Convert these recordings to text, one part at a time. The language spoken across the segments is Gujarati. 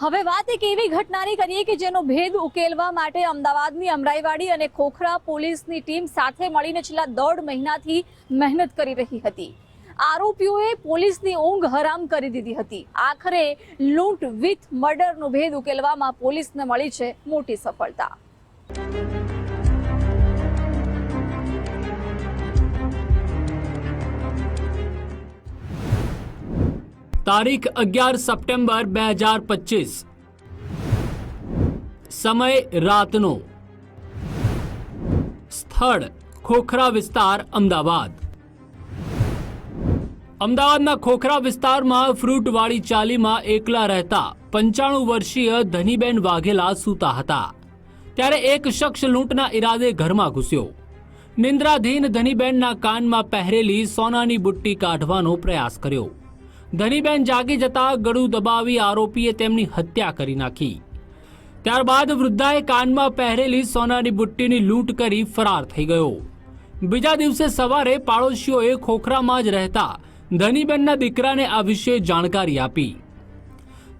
હવે વાત એક એવી ઘટનાની કરીએ કે જેનો ભેદ ઉકેલવા માટે અમદાવાદની અમરાઈવાડી અને ખોખરા પોલીસની ટીમ સાથે મળીને છેલ્લા દોઢ મહિનાથી મહેનત કરી રહી હતી. આરોપીઓએ પોલીસની ઊંઘ હરામ કરી દીધી હતી. આખરે લૂંટ, વિથ મર્ડરનો ભેદ ઉકેલવામાં પોલીસને મળી છે મોટી સફળતા. તારીખ અગિયાર સપ્ટેમ્બર બે હજાર પચીસ. સમય રાતનો. સ્થળ ખોખરા વિસ્તાર, અમદાવાદ. અમદાવાદના ખોખરા વિસ્તારમાં ફ્રૂટવાળી ચાલીમાં એકલા રહેતા પંચાણું વર્ષીય ધનીબેન વાઘેલા સૂતા હતા. ત્યારે એક શખ્સ લૂંટના ઈરાદે ઘરમાં ઘૂસ્યો. નિંદ્રાધીન ધનીબેનના કાનમાં પહેરેલી સોનાની બુટ્ટી કાઢવાનો પ્રયાસ કર્યો. ધનીબેન જાગી જતા ગળું દબાવી આરોપીએ તેમની હત્યા કરી નાખી. ત્યારબાદ વૃદ્ધાએ કાનમાં પહેરેલી સોનાની બુટ્ટીની લૂંટ કરી ફરાર થઈ ગયો. બીજા દિવસે સવારે પાડોશીઓએ ખોખરામાં જ રહેતા ધનીબેનના દીકરાને આ વિશે જાણકારી આપી.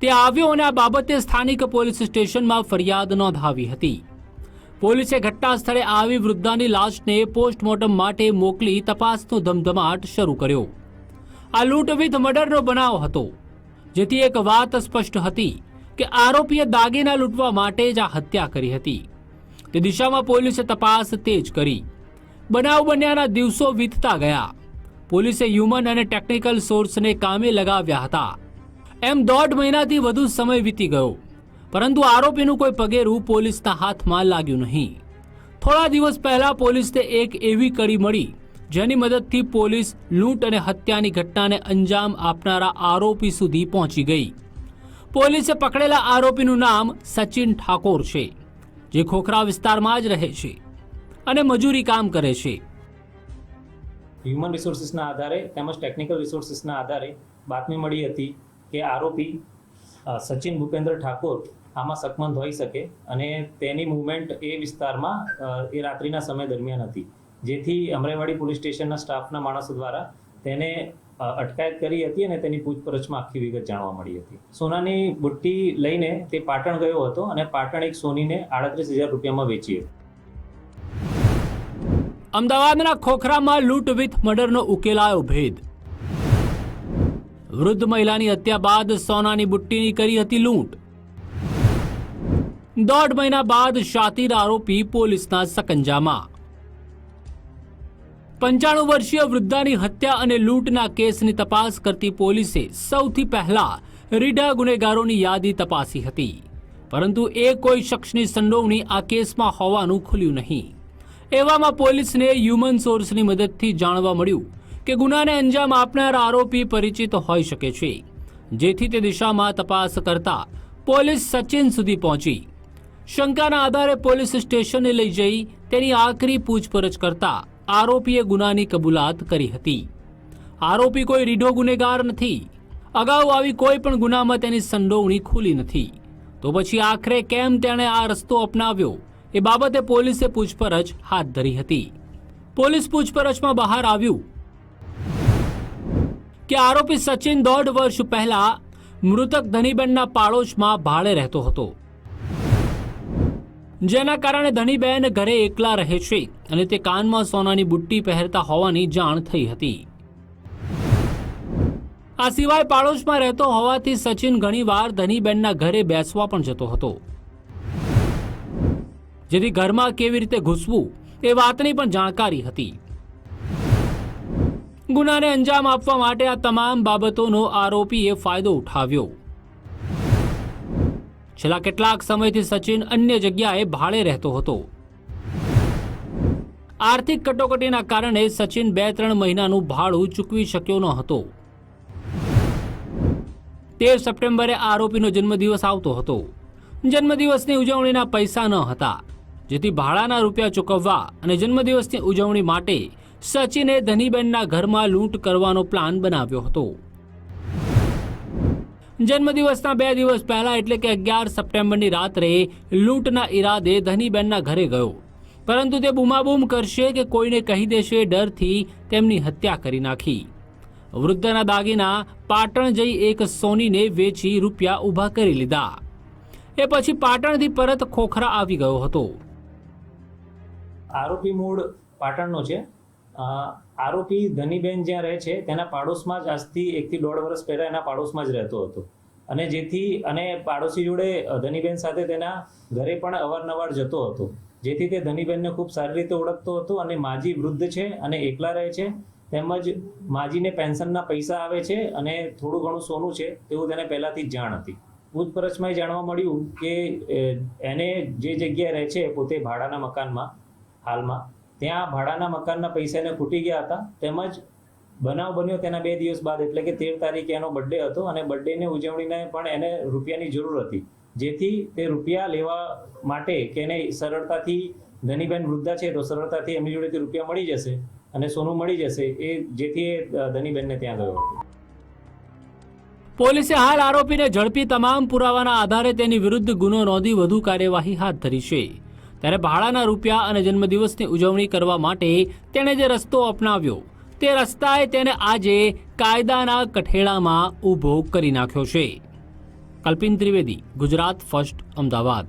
તે આવ્યો અને આ બાબતે સ્થાનિક પોલીસ સ્ટેશનમાં ફરિયાદ નોંધાવી હતી. પોલીસે ઘટના સ્થળે આવી વૃદ્ધાની લાશને પોસ્ટમોર્ટમ માટે મોકલી તપાસનો ધમધમાટ શરૂ કર્યો. આ લૂંટ વિથ મર્ડરનો બનાવ હતો, જેથી એક વાત સ્પષ્ટ હતી કે આરોપીએ દાગીના લૂંટવા માટે જ આ હત્યા કરી હતી. તે દિશામાં પોલીસે તપાસ તેજ કરી. બનાવ બન્યાના દિવસો વીતતા ગયા. પોલીસે હ્યુમન અને ટેકનિકલ સોર્સને કામે લગાવ્યા હતા. એમ દોઢ મહિનાથી વધુ સમય વીતી ગયો, પરંતુ આરોપીનું કોઈ પગેરું પોલીસના હાથમાં લાગ્યું નહીં. થોડા દિવસ પહેલા પોલીસને એક એવી કડી મળી જેની મદદથી પોલીસ લૂંટ અને હત્યાની ઘટનાને અંજામ આપનારા આરોપી સુધી પહોંચી ગઈ. પોલીસે પકડેલા આરોપીનું નામ સચિન ઠાકોર છે, જે ખોખરા વિસ્તારમાં જ રહે છે અને મજૂરી કામ કરે છે. હ્યુમન રિસોર્સિસના આધારે તેમજ ટેકનિકલ રિસોર્સિસના આધારે બાતમી મળી હતી કે આરોપી સચિન ભૂપેન્દ્ર ઠાકોર આમાં સકમંદ હોઈ શકે અને તેની મૂવમેન્ટ એ વિસ્તારમાં એ રાત્રિના સમય દરમિયાન હતી. જેથી અમરેવાડી પોલીસ સ્ટેશનના સ્ટાફના માણસો દ્વારા તેને અટકાયત કરી હતી અને તેની પૂછપરછમાં આખી વિગત જાણવા મળી હતી. સોનાની બુટ્ટી લઈને તે પાટણ ગયો હતો અને પાટણ એક સોનીને આડત્રીસ હજાર રૂપિયામાં વેચી હતી. અમદાવાદના ખોખરામાં લૂંટ વિથ મર્ડરનો ઉકેલાયો ભેદ. વૃદ્ધ મહિલાની હત્યા બાદ સોનાની બુટ્ટીની કરી હતી લૂંટ. દોઢ મહિના બાદ શાતીર આરોપી પોલીસના સકંજામાં. પંચાણું વર્ષીય વૃદ્ધાની હત્યા અને લૂંટના કેસની તપાસ કરતી પોલીસે સૌથી પહેલા રીઢા ગુનેગારોની યાદી તપાસી હતી. પરંતુ એ કોઈ શખ્સની સંડોવણી આ કેસમાં હોવાનું ખુલ્યું નહીં. એવામાં પોલીસને હ્યુમન સોર્સની મદદથી જાણવા મળ્યું કે ગુનાને અંજામ આપનાર આરોપી પરિચિત હોઈ શકે છે. જેથી તે દિશામાં તપાસ કરતા પોલીસ સચિન સુધી પહોંચી. શંકાના આધારે પોલીસ સ્ટેશને લઈ જઈ તેની આખરી પૂછપરછ કરતા આરોપીએ ગુનાની કબૂલાત કરી હતી. આરોપી કોઈ રીઢો ગુનેગાર નથી. અગાઉ આવી કોઈ પણ ગુનામાં તેની સંડોવણી ખુલી નથી. તો પછી આખરે કેમ તેણે આ રસ્તો અપનાવ્યો? એ બાબતે પોલીસે પૂછપરછ હાથ ધરી હતી. પોલીસ પૂછપરછમાં બહાર આવ્યું કે આરોપી સચિન દોઢ વર્ષ પહેલા મૃતક ધનીબેનના પાડોશમાં ભાડે રહેતો હતો. જેના કારણે ધનીબેન ઘરે એકલા રહે છે અને તે કાનમાં સોનાની બુટ્ટી પહેરતા હોવાની જાણ થઈ હતી. આ સિવાય પાડોશમાં રહેતો હોવાથી સચિન ઘણીવાર ધનીબેનના ઘરે બેસવા પણ જતો હતો. જેથી ઘરમાં કેવી રીતે ઘૂસવું એ વાતની પણ જાણકારી હતી. ગુનાને અંજામ આપવા માટે આ તમામ બાબતોનો આરોપીએ ફાયદો ઉઠાવ્યો. છેલ્લા કેટલાક સમયથી સચિન અન્ય જગ્યાએ ભાડે રહેતો હતો. આર્થિક કટોકટીના કારણે સચિન બે ત્રણ મહિનાનું ભાડું ચૂકવી શક્યો ન હતો. તેર સપ્ટેમ્બરે આરોપીનો જન્મદિવસ આવતો હતો. જન્મદિવસની ઉજવણીના પૈસા ન હતા, જેથી ભાડાના રૂપિયા ચૂકવવા અને જન્મદિવસની ઉજવણી માટે સચિને ધનીબેનના ઘરમાં લૂંટ કરવાનો પ્લાન બનાવ્યો હતો. જન્મદિવસના બે દિવસ પહેલા એટલે કે અગિયાર સપ્ટેમ્બરની રાત્રે લૂંટના ઈરાદે ધનીબેનના ઘરે ગયો. પરંતુ તે બૂમાબૂમ કરશે કે કોઈને કહી દેશે ડરથી તેમની હત્યા કરી નાખી. વૃદ્ધના દાગીના પાટણ જઈ એક સોનીને વેચી રૂપિયા ઊભા કરી લીધા. એ પછી પાટણથી પરત ખોખરા આવી ગયો હતો. આરોપી મૂળ પાટણનો છે. આરોપી ધનીબેન જ્યાં રહે છે, તેના પાડોશમાં જ આજથી એકથી દોઢ વર્ષ પહેલાં એના પાડોશમાં જ રહેતો હતો. અને જેથી, અને પાડોશી જોડે ધનીબેન સાથે તેના ઘરે પણ અવારનવાર જતો હતો. જેથી તે ધનીબેનને ખૂબ સારી રીતે ઓળખતો હતો અને માજી વૃદ્ધ છે અને એકલા રહે છે. તેમજ માજીને પેન્શનના પૈસા આવે છે અને થોડું ઘણું સોનું છે તેવું તેને પહેલાંથી જ જાણ હતી. પૂછપરછમાં જાણવા મળ્યું કે એને જે જગ્યાએ રહે છે, પોતે ભાડાના મકાનમાં, હાલમાં. ત્યાં ભાડાના મકાનના પૈસાને ખૂટી ગયા હતા. તેમજ બનાવ બન્યો તેના બે દિવસ બાદ, એટલે કે તેર તારીખે એનો બર્થડે હતો અને બર્થડેની ઉજવણીને પણ એને રૂપિયાની જરૂર હતી. જેથી તે રૂપિયા લેવા માટે કે એને સરળતાથી ધનીબેન વૃદ્ધા છે તો સરળતાથી એમની જોડેથી રૂપિયા મળી જશે અને સોનું મળી જશે એ જેથી એ ધનીબેનને ત્યાં ગયો હતો. પોલીસે હાલ આરોપીને ઝડપી તમામ પુરાવાના આધારે તેની વિરુદ્ધ ગુનો નોંધી વધુ કાર્યવાહી હાથ ધરી છે. ત્યારે ભાડાના રૂપિયા અને જન્મદિવસની ઉજવણી કરવા માટે તેણે જે રસ્તો અપનાવ્યો તે રસ્તાએ તેને આજે કાયદાના કઠેડામાં ઊભો કરી નાખ્યો છે. કલ્પિન ત્રિવેદી, ગુજરાત ફર્સ્ટ, અમદાવાદ.